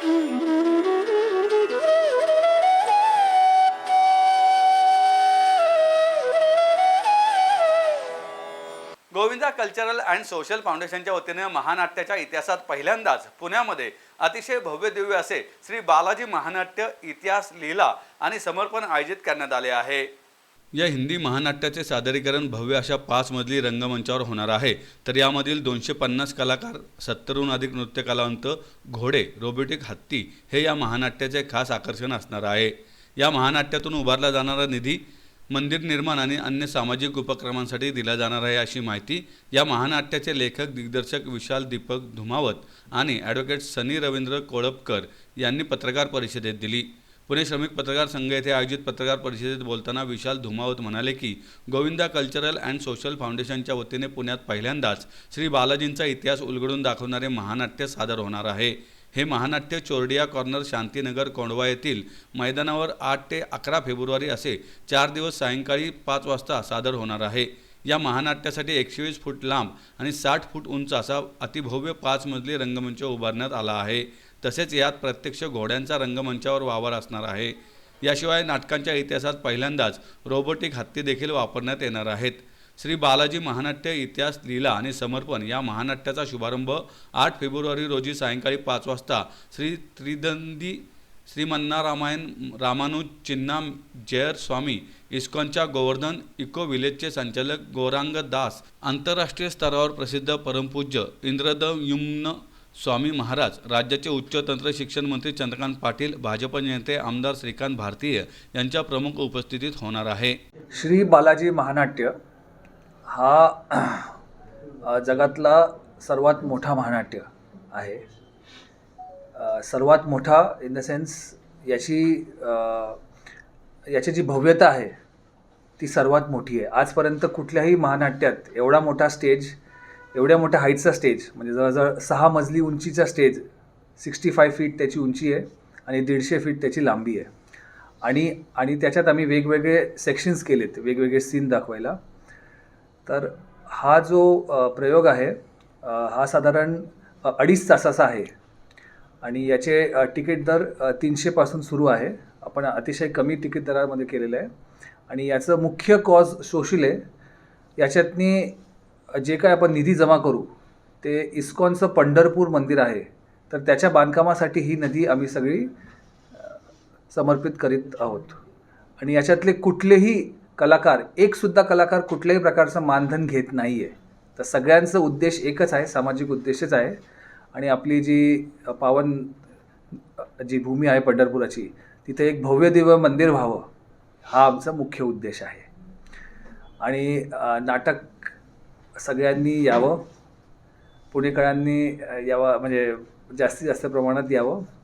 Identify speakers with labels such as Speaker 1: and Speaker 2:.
Speaker 1: Govinda cultural and social फाउंडेशनच्या वतीने महानाट्याच्या इतिहासात पहिल्यांदाच पुण्यामध्ये अतिशय भव्य दिव्य असे श्री बालाजी महानाट्य इतिहास लिहिला आणि समर्पण आयोजित करण्यात आले आहे. या हिंदी महानाट्याचे सादरीकरण भव्य अशा पाच मजली रंगमंचावर होणार आहे. तर यामधील दोनशे पन्नास कलाकार सत्तरहून अधिक नृत्य कलावंत घोडे रोबोटिक हत्ती हे या महानाट्याचे खास आकर्षण असणार आहे. या महानाट्यातून उभारला जाणारा निधी मंदिर निर्माण आणि अन्य सामाजिक उपक्रमांसाठी दिला जाणार आहे अशी माहिती या महानाट्याचे लेखक दिग्दर्शक विशाल दीपक धुमावत आणि ॲडव्होकेट सनी रवींद्र कोळपकर यांनी पत्रकार परिषदेत दिली. पुणे श्रमिक पत्रकार संघ येथे आयोजित पत्रकार परिषदेत बोलताना विशाल धुमावत म्हणाले की गोविंदा कल्चरल अँड सोशल फाउंडेशनच्या वतीने पुण्यात पहिल्यांदाच श्री बालाजींचा इतिहास उलगडून दाखवणारे महानाट्य सादर होणार आहे. हे महानाट्य चोरडिया कॉर्नर शांतीनगर कोंडवा येथील मैदानावर आठ ते अकरा फेब्रुवारी असे चार दिवस सायंकाळी पाच वाजता सादर होणार आहे. या महानाट्यासाठी एकशे वीस फूट लांब आणि साठ फूट उंच असा अतिभव्य पाच मजली रंगमंच उभारण्यात आला आहे. तसेच यात प्रत्यक्ष घोड्यांचा रंगमंचावर वावर असणार आहे. याशिवाय नाटकांच्या इतिहासात पहिल्यांदाच रोबोटिक हत्ती देखील वापरण्यात येणार आहेत. श्री बालाजी महानाट्य इतिहास लीला आणि समर्पण या महानाट्याचा शुभारंभ आठ फेब्रुवारी रोजी सायंकाळी पाच वाजता श्री त्रिदंदी श्रीमन्ना रामायण रामानुज चिन्ना जयर स्वामी इस्कॉनच्या गोवर्धन इको विलेजचे संचालक गौरांग दास आंतरराष्ट्रीय स्तरावर प्रसिद्ध परमपूज्य इंद्रद युम्न स्वामी महाराज राज्याचे उच्च तंत्र शिक्षण मंत्री चंद्रकांत पाटील भाजप नेते आमदार श्रीकांत भारतीय यांच्या प्रमुख उपस्थितीत होणार आहे.
Speaker 2: श्री बालाजी महानाट्य हा जगातला सर्वात मोठा महानाट्य आहे. सर्वात मोठा इन द सेन्स याची याची जी भव्यता आहे ती सर्वात मोठी आहे. आजपर्यंत कुठल्याही महानाट्यात एवढा मोठा स्टेज एवढ्या मोठ्या हाईटचा स्टेज म्हणजे जवळजवळ सहा मजली उंचीचा स्टेज सिक्स्टी फाय फीट त्याची उंची आहे आणि दीडशे फीट त्याची लांबी आहे. आणि आणि त्याच्यात आम्ही वेगवेगळे सेक्शन्स केलेत वेगवेगळे सीन दाखवायला. तर हा जो प्रयोग आहे हा साधारण अडीच तासाचा आहे. आणि याचे तिकीट दर तीनशेपासून सुरू आहे. आपण अतिशय कमी तिकीट दरामध्ये केलेलं आहे. आणि याचं मुख्य कॉज सोशल आहे याच्यातनी जे काय आपण निधी जमा करू ते इस्कॉनचं पंढरपूर मंदिर आहे तर त्याच्या बांधकामासाठी ही नदी आम्ही सगळी समर्पित करीत आहोत. आणि याच्यातले कुठलेही कलाकार एकसुद्धा कलाकार कुठल्याही प्रकारचं मानधन घेत नाही आहे तर सगळ्यांचं उद्देश एकच आहे सामाजिक उद्देशच आहे. आणि आपली जी पावन जी भूमी आहे पंढरपुराची तिथे एक भव्य दिव्य मंदिर व्हावं हा आमचा मुख्य उद्देश आहे. आणि नाटक सगळ्यांनी यावं. पुणेकरांनी यावं म्हणजे जास्तीत जास्त प्रमाणात यावं.